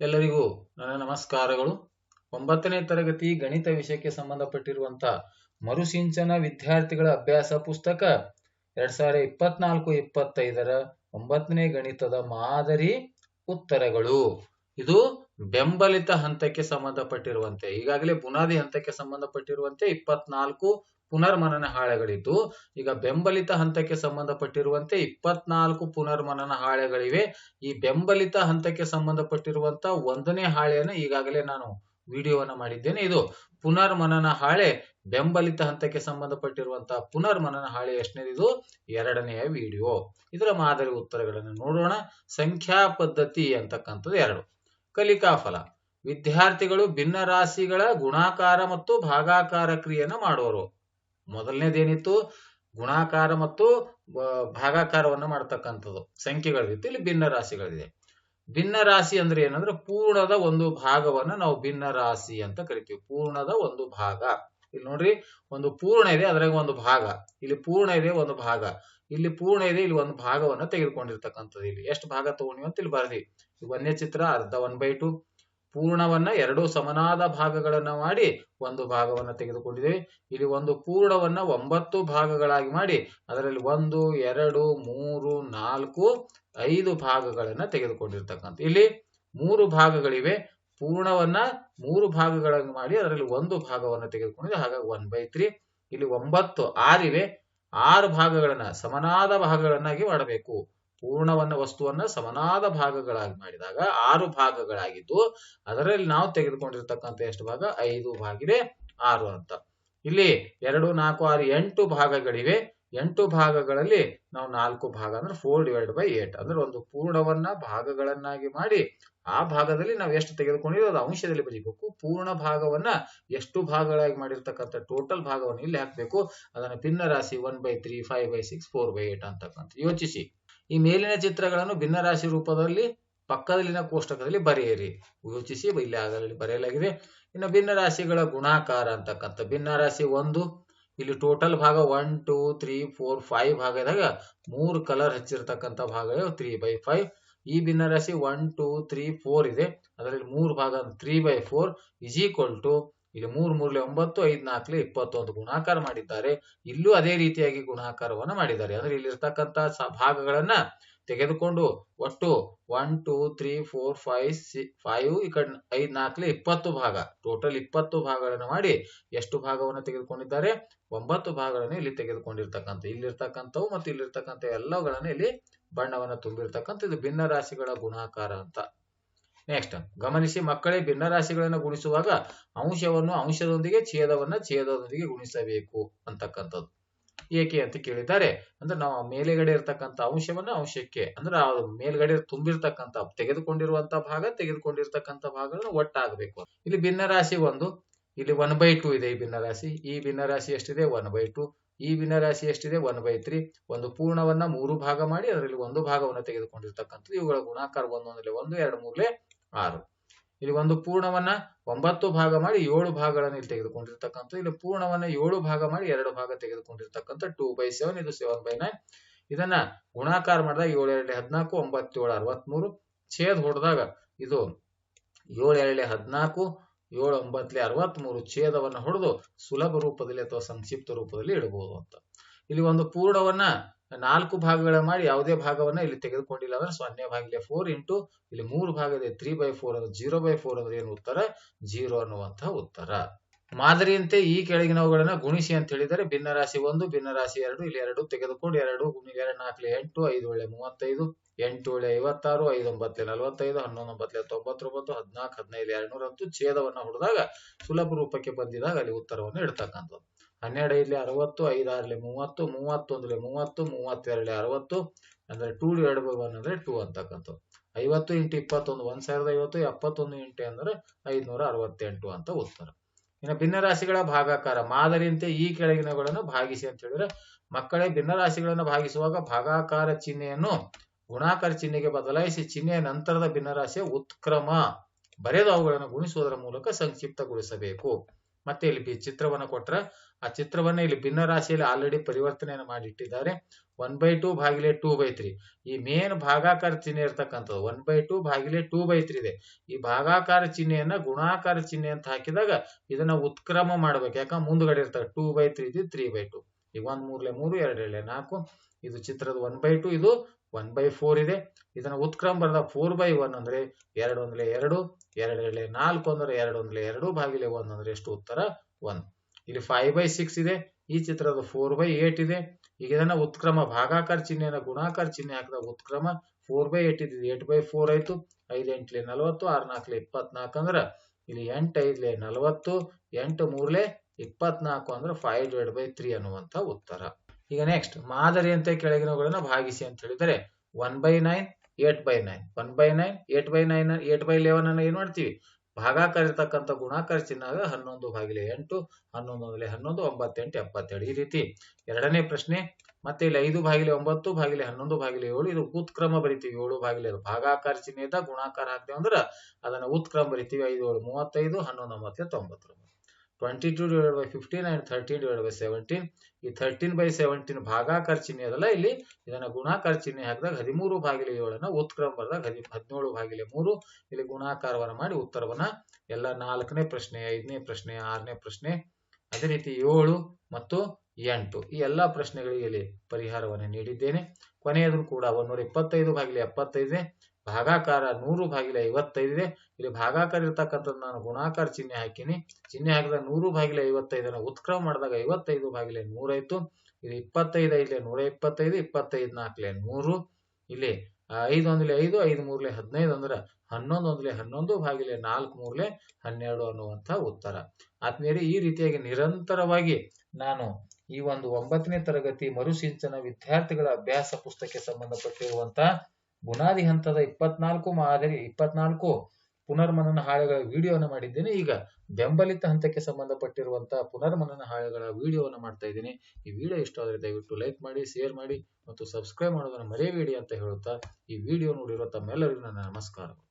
ಎಲ್ಲರಿಗೂ ನನ್ನ ನಮಸ್ಕಾರಗಳು. ಒಂಬತ್ತನೇ ತರಗತಿ ಗಣಿತ ವಿಷಯಕ್ಕೆ ಸಂಬಂಧಪಟ್ಟಿರುವಂತ ಮರುಸಿಂಚನ ವಿದ್ಯಾರ್ಥಿಗಳ ಅಭ್ಯಾಸ ಪುಸ್ತಕ ಎರಡ್ ಸಾವಿರದ ಇಪ್ಪತ್ನಾಲ್ಕು ಇಪ್ಪತ್ತೈದರ ಒಂಬತ್ತನೇ ಗಣಿತದ ಮಾದರಿ ಉತ್ತರಗಳು. ಇದು ಬೆಂಬಲಿತ ಹಂತಕ್ಕೆ ಸಂಬಂಧಪಟ್ಟಿರುವಂತೆ, ಈಗಾಗಲೇ ಬುನಾದಿ ಹಂತಕ್ಕೆ ಸಂಬಂಧಪಟ್ಟಿರುವಂತೆ ಇಪ್ಪತ್ನಾಲ್ಕು ಪುನರ್ಮನನ ಹಾಳೆಗಳಿದ್ದು, ಈಗ ಬೆಂಬಲಿತ ಹಂತಕ್ಕೆ ಸಂಬಂಧಪಟ್ಟಿರುವಂತೆ ಇಪ್ಪತ್ನಾಲ್ಕು ಪುನರ್ಮನನ ಹಾಳೆಗಳಿವೆ. ಈ ಬೆಂಬಲಿತ ಹಂತಕ್ಕೆ ಸಂಬಂಧಪಟ್ಟಿರುವಂತ ಒಂದನೇ ಹಾಳೆಯನ್ನು ಈಗಾಗಲೇ ನಾನು ವಿಡಿಯೋವನ್ನ ಮಾಡಿದ್ದೇನೆ. ಇದು ಪುನರ್ಮನನ ಹಾಳೆ, ಬೆಂಬಲಿತ ಹಂತಕ್ಕೆ ಸಂಬಂಧಪಟ್ಟಿರುವಂತಹ ಪುನರ್ಮನನ ಹಾಳೆ ಎಷ್ಟನೇದು ಎರಡನೆಯ ವಿಡಿಯೋ. ಇದರ ಮಾದರಿ ಉತ್ತರಗಳನ್ನು ನೋಡೋಣ. ಸಂಖ್ಯಾ ಪದ್ಧತಿ ಅಂತಕ್ಕಂಥದ್ದು ಎರಡು. ಕಲಿಕಾ ಫಲ. ವಿದ್ಯಾರ್ಥಿಗಳು ಭಿನ್ನ ರಾಶಿಗಳ ಗುಣಾಕಾರ ಮತ್ತು ಭಾಗಾಕಾರ ಕ್ರಿಯೆಯನ್ನು ಮಾಡುವರು. ಮೊದಲನೇದೇನಿತ್ತು? ಗುಣಾಕಾರ ಮತ್ತು ಭಾಗಾಕಾರವನ್ನು ಮಾಡ್ತಕ್ಕಂಥದ್ದು. ಸಂಖ್ಯೆಗಳಿತ್ತು. ಇಲ್ಲಿ ಭಿನ್ನ ರಾಶಿಗಳಿದೆ. ಭಿನ್ನ ರಾಶಿ ಅಂದ್ರೆ ಏನಂದ್ರೆ ಪೂರ್ಣದ ಒಂದು ಭಾಗವನ್ನ ನಾವು ಭಿನ್ನ ರಾಶಿ ಅಂತ ಕರಿತೀವಿ. ಪೂರ್ಣದ ಒಂದು ಭಾಗ. ಇಲ್ಲಿ ನೋಡ್ರಿ, ಒಂದು ಪೂರ್ಣ ಇದೆ, ಅದ್ರಾಗ ಒಂದು ಭಾಗ. ಇಲ್ಲಿ ಪೂರ್ಣ ಇದೆ, ಒಂದು ಭಾಗ. ಇಲ್ಲಿ ಪೂರ್ಣ ಇದೆ, ಇಲ್ಲಿ ಒಂದು ಭಾಗವನ್ನ ತೆಗೆದುಕೊಂಡಿರ್ತಕ್ಕಂಥದ್ದು ಇಲ್ಲಿ. ಎಷ್ಟು ಭಾಗ ತಗೊಂಡಿವಿ ಅಂತ ಇಲ್ಲಿ ಬರ್ದಿ. ಒಂದೇ ಚಿತ್ರ ಅರ್ಧ ಒನ್ ಬೈ ಟು ಪೂರ್ಣವನ್ನ ಎರಡು ಸಮನಾದ ಭಾಗಗಳನ್ನ ಮಾಡಿ ಒಂದು ಭಾಗವನ್ನ ತೆಗೆದುಕೊಂಡಿದ್ದೇವೆ ಇಲ್ಲಿ ಒಂದು ಪೂರ್ಣವನ್ನ ಒಂಬತ್ತು ಭಾಗಗಳಾಗಿ ಮಾಡಿ ಅದರಲ್ಲಿ ಒಂದು, ಎರಡು, ಮೂರು, ನಾಲ್ಕು, ಐದು ಭಾಗಗಳನ್ನ ತೆಗೆದುಕೊಂಡಿರ್ತಕ್ಕಂಥ ಇಲ್ಲಿ ಮೂರು ಭಾಗಗಳಿವೆ. ಪೂರ್ಣವನ್ನ ಮೂರು ಭಾಗಗಳಾಗಿ ಮಾಡಿ ಅದರಲ್ಲಿ ಒಂದು ಭಾಗವನ್ನ ತೆಗೆದುಕೊಂಡಿದೆ. ಹಾಗಾಗಿ ಒನ್ ಬೈ ತ್ರೀ ಇಲ್ಲಿ ಒಂಬತ್ತು ಆರಿವೆ. ಆರು ಭಾಗಗಳನ್ನ ಸಮನಾದ ಭಾಗಗಳನ್ನಾಗಿ ಮಾಡಬೇಕು. ಪೂರ್ಣವನ್ನ ವಸ್ತುವನ್ನ ಸಮನಾದ ಭಾಗಗಳಾಗಿ ಮಾಡಿದಾಗ ಆರು ಭಾಗಗಳಾಗಿದ್ದು, ಅದರಲ್ಲಿ ನಾವು ತೆಗೆದುಕೊಂಡಿರ್ತಕ್ಕಂಥ ಎಷ್ಟು ಭಾಗ? ಐದು ಭಾಗಿದೆ ಆರು ಅಂತ. ಇಲ್ಲಿ ಎರಡು, ನಾಲ್ಕು, ಆರು, ಎಂಟು ಭಾಗಗಳಿವೆ. ಎಂಟು ಭಾಗಗಳಲ್ಲಿ ನಾವು ನಾಲ್ಕು ಭಾಗ ಅಂದ್ರೆ ಫೋರ್ ಡಿವೈಡ್ ಬೈ ಏಟ್ ಅಂದ್ರೆ ಒಂದು ಪೂರ್ಣವನ್ನ ಭಾಗಗಳನ್ನಾಗಿ ಮಾಡಿ, ಆ ಭಾಗದಲ್ಲಿ ನಾವು ಎಷ್ಟು ತೆಗೆದುಕೊಂಡಿರೋ ಅದು ಅಂಶದಲ್ಲಿ ಬರೀಬೇಕು. ಪೂರ್ಣ ಭಾಗವನ್ನ ಎಷ್ಟು ಭಾಗಗಳಾಗಿ ಮಾಡಿರ್ತಕ್ಕಂಥ ಟೋಟಲ್ ಭಾಗವನ್ನು ಇಲ್ಲಿ ಹಾಕಬೇಕು. ಅದನ್ನು ಭಿನ್ನ ರಾಶಿ one by three five by six four by eight ಅಂತಕ್ಕಂಥ. ಯೋಚಿಸಿ. ಈ ಮೇಲಿನ ಚಿತ್ರಗಳನ್ನು ಭಿನ್ನ ರಾಶಿ ರೂಪದಲ್ಲಿ ಪಕ್ಕದಲ್ಲಿನ ಕೋಷ್ಟಕದಲ್ಲಿ ಬರೆಯಿರಿ. ಯೋಚಿಸಿ, ಇಲ್ಲಿ ಆಗಲಿ ಬರೆಯಲಾಗಿದೆ. ಇನ್ನು ಭಿನ್ನ ರಾಶಿಗಳ ಗುಣಾಕಾರ ಅಂತಕ್ಕಂಥ ಭಿನ್ನ ರಾಶಿ ಒಂದು, ಇಲ್ಲಿ ಟೋಟಲ್ ಭಾಗ one two three four five ಭಾಗದಾಗ ಮೂರು ಕಲರ್ ಹಚ್ಚಿರ್ತಕ್ಕಂಥ ಭಾಗ ತ್ರೀ ಬೈ ಫೈವ್ ಈ ಭಿನ್ನ ರಾಶಿ ಒನ್ ಟೂ ತ್ರೀ ಫೋರ್ ಇದೆ. ಅದರಲ್ಲಿ ಮೂರು ಭಾಗ three by four is equal to ಇಲ್ಲಿ ಮೂರು ಮೂರ್ಲೆ ಒಂಬತ್ತು, ಐದ್ ನಾಲ್ಕಲೆ ಇಪ್ಪತ್ತೊಂದು ಗುಣಾಕಾರ ಮಾಡಿದ್ದಾರೆ. ಇಲ್ಲೂ ಅದೇ ರೀತಿಯಾಗಿ ಗುಣಾಕಾರವನ್ನು ಮಾಡಿದ್ದಾರೆ. ಅಂದ್ರೆ ಇಲ್ಲಿ ಇರ್ತಕ್ಕಂಥ ಸ- ಭಾಗಗಳನ್ನ ತೆಗೆದುಕೊಂಡು ಒಟ್ಟು one two three four five see five ಈ ಕಡೆ, ಐದ್ ನಾಲ್ಕಲೆ ಇಪ್ಪತ್ತು ಭಾಗ ಟೋಟಲ್ ಇಪ್ಪತ್ತು ಭಾಗಗಳನ್ನು ಮಾಡಿ ಎಷ್ಟು ಭಾಗವನ್ನು ತೆಗೆದುಕೊಂಡಿದ್ದಾರೆ? ಒಂಬತ್ತು ಭಾಗಗಳನ್ನು ಇಲ್ಲಿ ತೆಗೆದುಕೊಂಡಿರ್ತಕ್ಕಂಥ, ಇಲ್ಲಿರ್ತಕ್ಕಂಥವು ಮತ್ತು ಇಲ್ಲಿರ್ತಕ್ಕಂಥ ಎಲ್ಲವುಗಳನ್ನು ಇಲ್ಲಿ ಬಣ್ಣವನ್ನು ತುಂಬಿರ್ತಕ್ಕಂಥ ಇದು ಭಿನ್ನ ರಾಶಿಗಳ ಗುಣಾಕಾರ ಅಂತ. ನೆಕ್ಸ್ಟ್ ಗಮನಿಸಿ ಮಕ್ಕಳೇ ಭಿನ್ನ ರಾಶಿಗಳನ್ನು ಗುಣಿಸುವಾಗ ಅಂಶವನ್ನು ಅಂಶದೊಂದಿಗೆ ಛೇದವನ್ನ ಛೇದದೊಂದಿಗೆ ಗುಣಿಸಬೇಕು ಅಂತಕ್ಕಂಥದ್ದು. ಏಕೆ ಅಂತ ಕೇಳಿದ್ದಾರೆ ಅಂದ್ರೆ ನಾವು ಮೇಲೆಗಡೆ ಇರ್ತಕ್ಕಂಥ ಅಂಶವನ್ನ ಅಂಶಕ್ಕೆ, ಅಂದ್ರೆ ಮೇಲ್ಗಡೆ ತುಂಬಿರ್ತಕ್ಕಂಥ ತೆಗೆದುಕೊಂಡಿರುವಂತಹ ಭಾಗ, ತೆಗೆದುಕೊಂಡಿರ್ತಕ್ಕಂಥ ಭಾಗಗಳನ್ನು ಒಟ್ಟಾಗಬೇಕು. ಇಲ್ಲಿ ಭಿನ್ನ ರಾಶಿ ಒಂದು, ಇಲ್ಲಿ ಒನ್ ಬೈ ಟೂ ಇದೆ ಈ ಭಿನ್ನ ರಾಶಿ. ಈ ಭಿನ್ನ ರಾಶಿ ಎಷ್ಟಿದೆ? ಒನ್ ಬೈ ಟು ಈ ಭಿನ್ನ ರಾಶಿ ಎಷ್ಟಿದೆ? ಒನ್ ಬೈ ತ್ರೀ ಒಂದು ಪೂರ್ಣವನ್ನ ಮೂರು ಭಾಗ ಮಾಡಿ, ಅದರಲ್ಲಿ ಒಂದು ಭಾಗವನ್ನ ತೆಗೆದುಕೊಂಡಿರ್ತಕ್ಕಂಥದ್ದು. ಇವುಗಳ ಗುಣಾಕಾರ ಒಂದೊಂದರಲ್ಲಿ ಒಂದು, ಎರಡು ಮೂರಲೆ ಆರು. ಇಲ್ಲಿ ಒಂದು ಪೂರ್ಣವನ್ನ ಒಂಬತ್ತು ಭಾಗ ಮಾಡಿ ಏಳು ಭಾಗಗಳನ್ನು ಇಲ್ಲಿ ತೆಗೆದುಕೊಂಡಿರ್ತಕ್ಕಂಥ ಇಲ್ಲಿ ಪೂರ್ಣವನ್ನ ಏಳು ಭಾಗ ಮಾಡಿ ಎರಡು ಭಾಗ ತೆಗೆದುಕೊಂಡಿರ್ತಕ್ಕಂಥ ಟೂ ಬೈ ಸೆವೆನ್ ಇದು ಸೆವೆನ್ ಬೈ ನೈನ್ ಇದನ್ನ ಗುಣಾಕಾರ ಮಾಡಿದಾಗ ಏಳು ಎರಡು ಹದಿನಾಲ್ಕು ಒಂಬತ್ತೇಳು ಅರವತ್ಮೂರು. ಛೇದ್ ಹೊಡೆದಾಗ ಇದು ಏಳು ಎರಡು ಹದಿನಾಲ್ಕು, ಏಳು ಒಂಬತ್ತಲೆ ಅರವತ್ಮೂರು ಛೇದವನ್ನು ಹೊಡೆದು ಸುಲಭ ರೂಪದಲ್ಲಿ ಅಥವಾ ಸಂಕ್ಷಿಪ್ತ ರೂಪದಲ್ಲಿ ಇಡಬಹುದು ಅಂತ. ಇಲ್ಲಿ ಒಂದು ಪೂರ್ಣವನ್ನ ನಾಲ್ಕು ಭಾಗಗಳ ಮಾಡಿ ಯಾವುದೇ ಭಾಗವನ್ನ ಇಲ್ಲಿ ತೆಗೆದುಕೊಂಡಿಲ್ಲ ಅಂದ್ರೆ ಸೊನ್ನೆ ಭಾಗಿಲೆ ಫೋರ್ ಇಂಟು ಇಲ್ಲಿ ಮೂರು ಭಾಗ ಇದೆ ತ್ರೀ ಬೈ ಫೋರ್ ಅಂದ್ರೆ ಜೀರೋ ಬೈ ಫೋರ್ ಅಂದ್ರೆ ಏನು ಉತ್ತರ? ಜೀರೋ ಅನ್ನುವಂತಹ ಉತ್ತರ. ಮಾದರಿಯಂತೆ ಈ ಕೆಳಗಿನವುಗಳನ್ನ ಗುಣಿಸಿ ಅಂತ ಹೇಳಿದರೆ ಭಿನ್ನ ರಾಶಿ ಒಂದು, ಭಿನ್ನ ರಾಶಿ ಎರಡು, ಇಲ್ಲಿ ಎರಡು ತೆಗೆದುಕೊಂಡು ಎರಡು ಗುಣಿಗೆ ಎರಡು ನಾಲ್ಕಲೆ ಎಂಟು, ಐದು ಒಳ್ಳೆ ಮೂವತ್ತೈದು, ಎಂಟು ಒಳ್ಳೆ ಐವತ್ತಾರು ಐದು ಒಂಬತ್ತಲೆ ನಲವತ್ತೈದು ಹನ್ನೊಂದು ಒಂಬತ್ತಲೆ ತೊಂಬತ್ತೊಂಬತ್ತು, ಹದಿನಾಲ್ಕು ಹದಿನೈದು ಎರಡ್ನೂರ ಹತ್ತು ಛೇದವನ್ನ ಹೊಡೆದಾಗ ಸುಲಭ ರೂಪಕ್ಕೆ ಬಂದಿದಾಗ ಅಲ್ಲಿ ಉತ್ತರವನ್ನು ಇಡ್ತಕ್ಕಂಥದ್ದು. ಹನ್ನೆರಡು ಇಲ್ಲಿ ಅರವತ್ತು ಐದಾರ್ಲೆ ಮೂವತ್ತು ಮೂವತ್ತೊಂದಲೆ ಮೂವತ್ತು, ಮೂವತ್ತೆರಡಲೆ, ಅರವತ್ತು, ಅಂದ್ರೆ ಟೂ ಡಿವೈಡ್ ಬೈ ಒನ್ ಅಂದ್ರೆ ಟೂ ಅಂತಕ್ಕಂಥದ್ದು. ಐವತ್ತು ಇಂಟು ಇಪ್ಪತ್ತೊಂದು, ಒಂದ್ ಸಾವಿರದ ಐವತ್ತು, ಎಪ್ಪತ್ತೊಂದು ಇಂಟು ಅಂದ್ರೆ ಐದ್ನೂರ ಅರವತ್ತೆಂಟು ಅಂತ ಉತ್ತರ. ಇನ್ನು ಭಿನ್ನರಾಶಿಗಳ ಭಾಗಾಕಾರ, ಮಾದರಿಯಂತೆ ಈ ಕೆಳಗಿನಗಳನ್ನು ಭಾಗಿಸಿ ಅಂತ ಹೇಳಿದ್ರೆ, ಮಕ್ಕಳೇ ಭಿನ್ನರಾಶಿಗಳನ್ನು ಭಾಗಿಸುವಾಗ ಭಾಗಾಕಾರ ಚಿಹ್ನೆಯನ್ನು, ಗುಣಾಕಾರ ಚಿಹ್ನೆಗೆ ಬದಲಾಯಿಸಿ ಚಿಹ್ನೆಯ ನಂತರದ ಭಿನ್ನರಾಶಿಯ ಉತ್ಕ್ರಮ, ಬರೆದು ಅವುಗಳನ್ನು ಗುಣಿಸುವುದರ ಮೂಲಕ ಸಂಕ್ಷಿಪ್ತಗೊಳಿಸಬೇಕು. ಮತ್ತೆ ಇಲ್ಲಿ ಚಿತ್ರವನ್ನು ಕೊಟ್ರ ಆ ಚಿತ್ರವನ್ನ ಇಲ್ಲಿ ಭಿನ್ನ ರಾಶಿಯಲ್ಲಿ ಆಲ್ರೆಡಿ ಪರಿವರ್ತನೆಯನ್ನು ಮಾಡಿಟ್ಟಿದ್ದಾರೆ. ಒನ್ ಬೈ ಟೂ ಭಾಗಿಲೆ ಟೂ ಬೈ ತ್ರೀ ಈ ಮೇನ್ ಭಾಗಾಕಾರ ಚಿಹ್ನೆ ಇರ್ತಕ್ಕಂಥದ್ದು ಒನ್ ಬೈ ಟೂ ಭಾಗಿಲೆ ಟೂ ಬೈ ತ್ರೀ ಇದೆ. ಈ ಭಾಗಾಕಾರ ಚಿಹ್ನೆಯನ್ನ ಗುಣಾಕಾರ ಚಿಹ್ನೆ ಅಂತ ಹಾಕಿದಾಗ ಇದನ್ನ ಉತ್ಕ್ರಮ ಮಾಡ್ಬೇಕು. ಯಾಕಂದ್ರೆ ಮುಂದ್ಗಡೆ ಇರ್ತಾರೆ ಟೂ ಬೈ ತ್ರೀ ಇದು ತ್ರೀ ಬೈ ಟೂ ಈಗ ಒಂದ್ ಮೂರ್ಲೆ ಮೂರು ಎರಡು ಎರಡ್ಲೆ ನಾಲ್ಕು. ಇದು ಚಿತ್ರದ ಒನ್ ಬೈ ಟು ಇದು ಒನ್ ಬೈ ಫೋರ್ ಇದೆ. ಇದನ್ನ ಉತ್ಕ್ರಮ ಬರೆದ ಫೋರ್ ಬೈ ಒನ್ ಅಂದ್ರೆ ಎರಡು ಒಂದ್ಲೆ ಎರಡು ಎರಡು ಎರಡ್ಲೆ ನಾಲ್ಕು ಅಂದ್ರೆ ಎರಡು ಒಂದ್ಲೆ ಎರಡು ಭಾಗಿಲೆ ಒಂದ್ ಅಂದ್ರೆ ಎಷ್ಟು ಉತ್ತರ? ಒನ್ ಇಲ್ಲಿ ಫೈವ್ ಬೈ ಸಿಕ್ಸ್ ಇದೆ. ಈ ಚಿತ್ರದ ಫೋರ್ ಬೈ ಏಟ್ ಇದೆ. ಈಗ ಇದನ್ನ ಉತ್ಕ್ರಮ ಭಾಗಾಕಾರ ಚಿಹ್ನೆಯನ್ನ ಗುಣಾಕಾರ ಚಿಹ್ನೆ ಹಾಕಿದಾಗ ಉತ್ಕ್ರಮ ಫೋರ್ ಬೈ ಏಟ್ ಇದೆ ಏಟ್ ಬೈ ಫೋರ್ ಆಯ್ತು. ಐದು ಎಂಟ್ಲೆ ನಲವತ್ತು, ಆರ್ ನಾಲ್ಕಲೆ ಇಪ್ಪತ್ನಾಲ್ಕು ಅಂದ್ರ ಇಲ್ಲಿ ಎಂಟು ಐದ್ಲೆ ನಲವತ್ತು, ಎಂಟು ಮೂರ್ಲೆ ಇಪ್ಪತ್ನಾಲ್ಕು ಅಂದ್ರೆ ಫೈವ್ ಡಿವೈಡ್ ಬೈ ತ್ರೀ ಅನ್ನುವಂತ ಉತ್ತರ. ಈಗ ನೆಕ್ಸ್ಟ್ ಮಾದರಿಯಂತೆ ಕೆಳಗಿನವುಗಳನ್ನು ಭಾಗಿಸಿ ಅಂತ ಹೇಳಿದರೆ one by nine eight by nine one by nine eight by nine eight by eleven ಅನ್ನ ಏನ್ ಮಾಡ್ತೀವಿ? ಭಾಗಾಕಾರ ಇರ್ತಕ್ಕಂಥ ಗುಣಾಕಾರ ಚಿಹ್ನ ಹನ್ನೊಂದು ಭಾಗಿಲೆ ಎಂಟು, ಹನ್ನೊಂದು ಒಂದಲೆ ಹನ್ನೊಂದು, ಒಂಬತ್ತೆಂಟು, ಎಪ್ಪತ್ತೆರಡು. ಈ ರೀತಿ ಎರಡನೇ ಪ್ರಶ್ನೆ, ಮತ್ತೆ ಇಲ್ಲಿ ಐದು ಭಾಗಿಲೆ ಒಂಬತ್ತು, ಭಾಗಿಲೆ ಹನ್ನೊಂದು, ಭಾಗಿಲೆ ಏಳು, ಇದು ಉತ್ಕ್ರಮ ಬರಿತೀವಿ. ಏಳು ಭಾಗಿಲೆ ಭಾಗಾಕಾರ ಚಿಹ್ನೆ ಗುಣಾಕಾರ ಹಾಕ್ತೇವೆ ಅಂದ್ರೆ ಅದನ್ನ ಉತ್ಕ್ರಮ ಬರಿತೀವಿ. ಐದು ಏಳು, ಮೂವತ್ತೈದು, ಹನ್ನೊಂದು ಒಂಬತ್ತು ತೊಂಬತ್ತೊಂಬತ್ತು. Twenty two divide by fifteen and thirteen divide by ಈ ಥರ್ಟೀನ್ ಬೈ ಸೆವೆಂಟೀನ್ ಭಾಗಾಕಾರ ಚಿಹ್ನೆ ಅದಲ್ಲ ಇಲ್ಲಿ? ಇದನ್ನ ಗುಣಾಕಾರ ಚಿಹ್ನೆ ಹಾಕಿದಾಗ ಹದಿಮೂರು ಬಾಗಿಲು ಏಳನ್ನ ಉತ್ಕ್ರಮ ಬರೆದಾಗ ಹದಿ, ಹದಿನೇಳು ಬಾಗಿಲೆ ಮೂರು. ಇಲ್ಲಿ ಗುಣಾಕಾರವನ್ನು ಮಾಡಿ ಉತ್ತರವನ್ನ. ಎಲ್ಲ ನಾಲ್ಕನೇ ಪ್ರಶ್ನೆ, ಐದನೇ ಪ್ರಶ್ನೆ, ಆರನೇ ಪ್ರಶ್ನೆ. ಅದೇ ರೀತಿ ಏಳು ಮತ್ತು ಎಂಟು. ಈ ಎಲ್ಲಾ ಪ್ರಶ್ನೆಗಳಿಗೆ ಇಲ್ಲಿ ಪರಿಹಾರವನ್ನು ನೀಡಿದ್ದೇನೆ. ಕೊನೆಯದು ಕೂಡ ಒಂದೂರ ಇಪ್ಪತ್ತೈದು ಭಾಗಿಲೆ ಎಪ್ಪತ್ತೈದೇ ಭಾಗಾಕಾರ ನೂರು ಭಾಗಿಲೆ ಐವತ್ತೈದಿದೆ ಇಲ್ಲಿ ಭಾಗಾಕಾರ ಇರ್ತಕ್ಕಂಥದ್ದು ನಾನು ಗುಣಾಕಾರ ಚಿಹ್ನೆ ಹಾಕಿನಿ. ಚಿಹ್ನೆ ಹಾಕಿದಾಗ ನೂರು ಭಾಗಿಲೆ ಐವತ್ತೈದನ ಉತ್ಕ್ರಮ ಮಾಡಿದಾಗ ಐವತ್ತೈದು ಭಾಗಿಲೆ ನೂರಾಯ್ತು ಇಲ್ಲಿ ಇಪ್ಪತ್ತೈದು ಐದಲೆ ನೂರ ಇಪ್ಪತ್ತೈದು ಇಪ್ಪತ್ತೈದು ನಾಲ್ಕಲೆ ನೂರು. ಇಲ್ಲಿ ಐದು ಒಂದ್ಲೆ ಐದು ಐದು ಮೂರ್ಲೆ ಹದಿನೈದು ಅಂದ್ರೆ ಹನ್ನೊಂದು ಒಂದ್ಲೆ ಹನ್ನೊಂದು ಭಾಗಿಲೆ ನಾಲ್ಕು ಮೂರ್ಲೆ ಹನ್ನೆರಡು ಅನ್ನುವಂಥ ಉತ್ತರ. ಆತ್ಮೀಯರೇ, ಈ ರೀತಿಯಾಗಿ ನಿರಂತರವಾಗಿ ನಾನು ಈ ಒಂದು ಒಂಬತ್ತನೇ ತರಗತಿ ಮರುಸಿಂಚನ ವಿದ್ಯಾರ್ಥಿಗಳ ಅಭ್ಯಾಸ ಪುಸ್ತಕಕ್ಕೆ ಸಂಬಂಧಪಟ್ಟಿರುವಂತಹ ಬುನಾದಿ ಹಂತದ ಇಪ್ಪತ್ನಾಲ್ಕು ಮಾದರಿ, ಇಪ್ಪತ್ನಾಲ್ಕು ಪುನರ್ಮನನ ಹಾಳೆಗಳ ವಿಡಿಯೋನ ಮಾಡಿದ್ದೇನೆ. ಈಗ ಬೆಂಬಲಿತ ಹಂತಕ್ಕೆ ಸಂಬಂಧಪಟ್ಟಿರುವಂತಹ ಪುನರ್ಮನನ ಹಾಳೆಗಳ ವಿಡಿಯೋವನ್ನು ಮಾಡ್ತಾ ಇದ್ದೀನಿ. ಈ ವಿಡಿಯೋ ಇಷ್ಟ ಆದರೆ ದಯವಿಟ್ಟು ಲೈಕ್ ಮಾಡಿ, ಶೇರ್ ಮಾಡಿ ಮತ್ತು ಸಬ್ಸ್ಕ್ರೈಬ್ ಮಾಡೋದನ್ನು ಮರೆಯಬೇಡಿ ಅಂತ ಹೇಳುತ್ತಾ ಈ ವಿಡಿಯೋ ನೋಡಿರುವ ತಮ್ಮೆಲ್ಲರಿಗೂ ನನ್ನ ನಮಸ್ಕಾರಗಳು